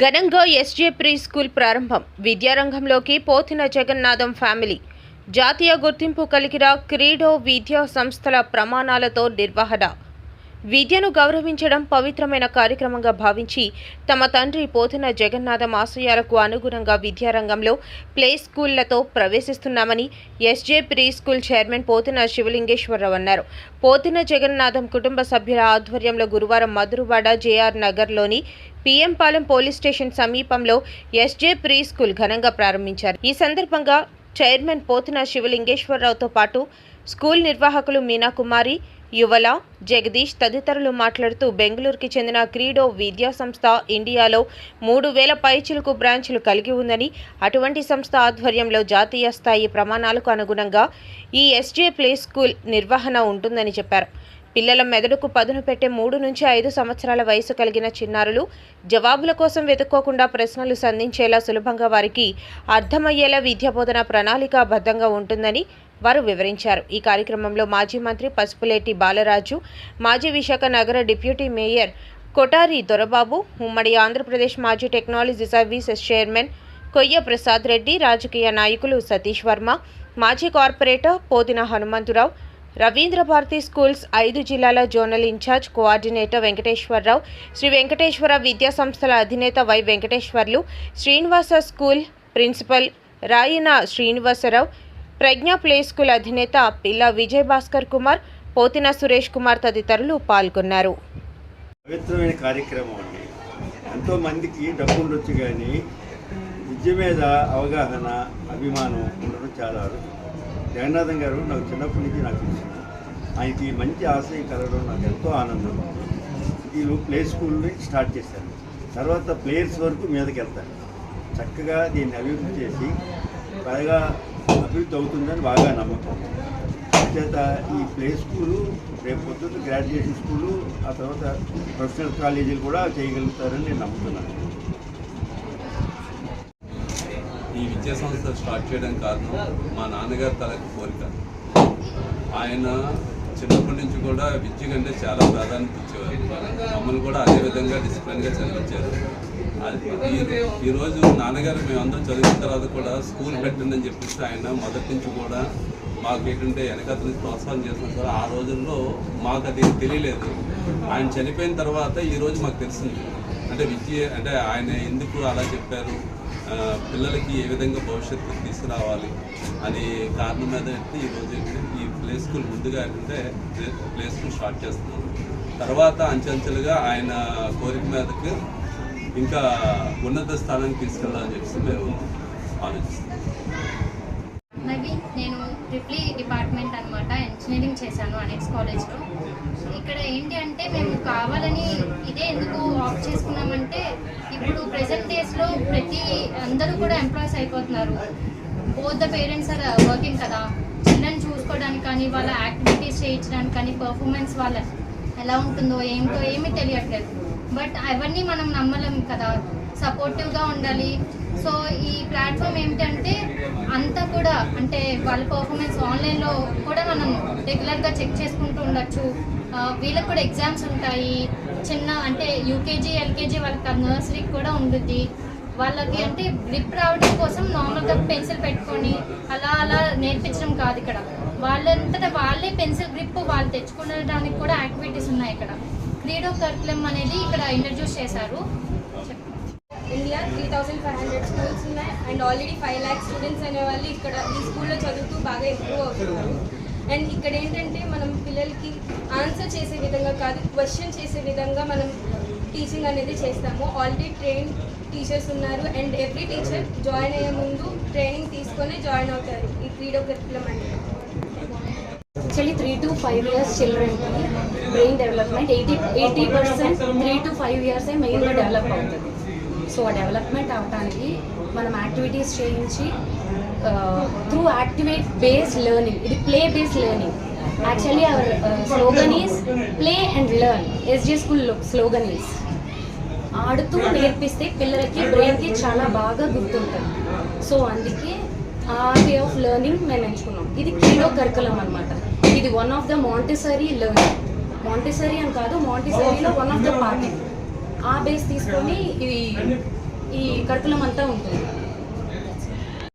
ఘనంగా SJ pre school ప్రారంభం. విద్యారంగంలోకి పోతిన జగన్నాథం ఫ్యామిలీ. జాతీయ గుర్తింపు కలిగిన క్రీడో విద్యా సంస్థల ప్రమాణాలతో నిర్వహణ. విద్యను గౌరవించడం పవిత్రమైన కార్యక్రమంగా భావించి తమ తండ్రి పోతున్న జగన్నాథం ఆశయాలకు అనుగుణంగా విద్యారంగంలో ప్లే స్కూళ్ళతో ప్రవేశిస్తున్నామని S J pre school chairman Pothina Sivalingeswararao అన్నారు. పోతున్న జగన్నాథం కుటుంబ సభ్యుల ఆధ్వర్యంలో గురువారం మధురవాడ జేఆర్ నగర్లోని పిఎంపాలెం పోలీస్ స్టేషన్ సమీపంలో ఎస్జే ప్రీ స్కూల్ ఘనంగా ప్రారంభించారు. ఈ సందర్భంగా చైర్మన్ పోతున శివలింగేశ్వరరావుతో పాటు స్కూల్ నిర్వాహకులు మీనాకుమారి యువల జగదీష్ తదితరులు మాట్లాడుతూ బెంగళూరుకి చెందిన క్రీడో విద్యా సంస్థ ఇండియాలో మూడు వేల పైచిలుకు బ్రాంచ్లు కలిగి ఉందని అటువంటి సంస్థ ఆధ్వర్యంలో జాతీయ స్థాయి ప్రమాణాలకు అనుగుణంగా ఈ ఎస్జే ప్లే స్కూల్ నిర్వహణ ఉంటుందని చెప్పారు. పిల్లల మెదడుకు పదును పెట్టే మూడు నుంచి ఐదు సంవత్సరాల వయసు కలిగిన చిన్నారులు జవాబుల కోసం వెతుక్కోకుండా ప్రశ్నలు సంధించేలా సులభంగా వారికి అర్థమయ్యేలా విద్యాబోధన ప్రణాళికాబద్ధంగా ఉంటుందని వారు వివరించారు. ఈ కార్యక్రమంలో మాజీ మంత్రి పసుపులేటి బాలరాజు మాజీ విశాఖ నగర డిప్యూటీ మేయర్ కొటారి దొరబాబు ఉమ్మడి ఆంధ్రప్రదేశ్ మాజీ టెక్నాలజీ సర్వీసెస్ చైర్మన్ కొయ్య ప్రసాద్ రెడ్డి రాజకీయ నాయకులు సతీష్ వర్మ మాజీ కార్పొరేటర్ పోతిన హనుమంతురావు రవీంద్ర భారతి స్కూల్స్ ఐదు జిల్లాల zonal incharge coordinator Venkateswara Rao Sri Venkateswara విద్యా సంస్థల అధినేత Y Venkateswarlu Srinivasa school principal Rayana Srinivasa Rao Pragna play school అధినేత పిల్ల విజయ్ భాస్కర్ కుమార్ పోతిన సురేష్ కుమార్ తదితరులు పాల్గొన్నారు. పవిత్రమైన కార్యక్రమం అండి. ఎంతో మందికి డబ్బు ఉండొచ్చు కానీ విద్య మీద అవగాహన అభిమానం ఉండడం చాలా అరుదు. జగన్నాథం గారు నాకు చిన్నప్పటి నుంచి నాకు తెలుసు. ఆయనకి మంచి ఆశయం కలగడం నాకు ఎంతో ఆనందం. వీళ్ళు ప్లే స్కూల్ని స్టార్ట్ చేశారు తర్వాత ప్లేయర్స్ వరకు మీదకి వెళ్తారు చక్కగా దీన్ని అభివృద్ధి చేసి బాగా అభివృద్ధి అవుతుందని బాగా నమ్మకం. చేత ఈ ప్లే స్కూలు రేపు పొద్దున్న గ్రాడ్యుయేషన్ స్కూలు ఆ తర్వాత ప్రొఫెషనల్ కాలేజీలు కూడా చేయగలుగుతారని నేను నమ్ముతున్నాను. విద్యా సంస్థ స్టార్ట్ చేయడం కారణం మా నాన్నగారు తలకు కోరిక. ఆయన చిన్నప్పటి నుంచి కూడా విద్య కంటే చాలా ప్రాధాన్యత ఇచ్చేవారు. మమ్మల్ని కూడా అదే విధంగా డిసిప్లిన్గా చదివించారు. అది ఈ- ఈరోజు నాన్నగారు మేమందరం చదివిన తర్వాత కూడా స్కూల్ పెట్టండి అని చెప్పేసి ఆయన మొదటి నుంచి కూడా మాకు ఏంటంటే వెనకత నుంచి ప్రోత్సాహం చేసిన సార్. ఆ రోజుల్లో మాకు అది తెలియలేదు. ఆయన చనిపోయిన తర్వాత ఈ రోజు మాకు తెలిసింది. అంటే విద్య అంటే ఆయన ఎందుకు అలా చెప్పారు? పిల్లలకి ఏ విధంగా భవిష్యత్తు తీసుకురావాలి అనే కారణం మీద అయితే ఈరోజు ఈ ప్లే స్కూల్ ముందుగా ఏంటంటే ప్లే- ప్లే స్కూల్ స్టార్ట్ చేస్తున్నాను తర్వాత అంచెంచెలుగా ఆయన కోరిక మీదకి ఇంకా ఉన్నత స్థానానికి తీసుకెళ్ళాలని చెప్పేసి మేము ఆలోచిస్తున్నాం. నేను ట్రిప్లీ డిపార్ట్మెంట్ అనమాట ఇంజనీరింగ్ చేశాను అనెక్స్ కాలేజ్లో. ఇక్కడ ఏంటి అంటే మేము కావాలని ఇదే ఎందుకు ఆఫ్ చేసుకున్నామంటే ఇప్పుడు ప్రెసెంట్ డేస్లో ప్రతి అందరూ కూడా ఎంప్లాయీస్ అయిపోతున్నారు. Both the parents are working కదా. చిల్డ్రన్ చూసుకోవడానికి కానీ వాళ్ళ యాక్టివిటీస్ చేయించడానికి కానీ పర్ఫార్మెన్స్ వాళ్ళ ఎలా ఉంటుందో ఏంటో ఏమీ తెలియట్లేదు. బట్ అవన్నీ మనం నమ్మలేం కదా. సపోర్టివ్గా ఉండాలి. సో ఈ ప్లాట్ఫామ్ ఏమిటంటే అంతా కూడా అంటే వాళ్ళ పర్ఫార్మెన్స్ ఆన్లైన్లో కూడా మనం రెగ్యులర్గా చెక్ చేసుకుంటూ ఉండొచ్చు. వీళ్ళకి కూడా ఎగ్జామ్స్ ఉంటాయి. చిన్న అంటే యూకేజీ ఎల్కేజీ వాళ్ళకి నర్సరీకి కూడా ఉంటుంది వాళ్ళకి అంటే గ్రిప్ రావడం కోసం నార్మల్గా పెన్సిల్ పెట్టుకొని అలా అలా నేర్పించడం కాదు ఇక్కడ. వాళ్ళంతటా వాళ్ళే పెన్సిల్ గ్రిప్ వాళ్ళు తెచ్చుకోవడానికి కూడా యాక్టివిటీస్ ఉన్నాయి ఇక్కడ. క్రీడో కరికులం అనేది ఇక్కడ ఇంట్రడ్యూస్ చేశారు. India three thousand five hundred schools ఉన్నాయి. And already five lakh students అనేవాళ్ళు ఇక్కడ ఈ స్కూల్లో చదువుతూ బాగా ఇంప్రూవ్ అవుతున్నారు. అండ్ ఇక్కడ ఏంటంటే మనం పిల్లలకి ఆన్సర్ చేసే విధంగా కాదు క్వశ్చన్ చేసే విధంగా మనం టీచింగ్ అనేది చేస్తాము. ఆల్రెడీ ట్రైన్ టీచర్స్ ఉన్నారు. అండ్ ఎవ్రీ టీచర్ జాయిన్ అయ్యే ముందు ట్రైనింగ్ తీసుకొని జాయిన్ అవుతారు. ఈ క్రీడో కరికులం అనేది actually three to five years చిల్డ్రన్కి brain development eighty eighty percent three to five ఇయర్సే మెయిన్గా డెవలప్ అవుతుంది. సో ఆ డెవలప్మెంట్ అవడానికి మనం యాక్టివిటీస్ చేయించి త్రూ యాక్టివేట్ బేస్డ్ లెర్నింగ్ ఇది play based learning actually our slogan is play and learn S G school slogan is ఆడుతూ నేర్పిస్తే పిల్లలకి బ్రెయిన్కి చాలా బాగా గుర్తుంటుంది. సో అందుకే ఆ వే ఆఫ్ లెర్నింగ్ మేము ఎంచుకున్నాం. ఇది కీడో కరికులం అనమాట ఇది one of the Montessori learning Montessori అని కాదు మాంటిసరీలో వన్ ఆఫ్ ద పార్టీ ఆ బేస్ తీసుకొని ఈ ఈ కరికులం అంతా ఉంటుంది.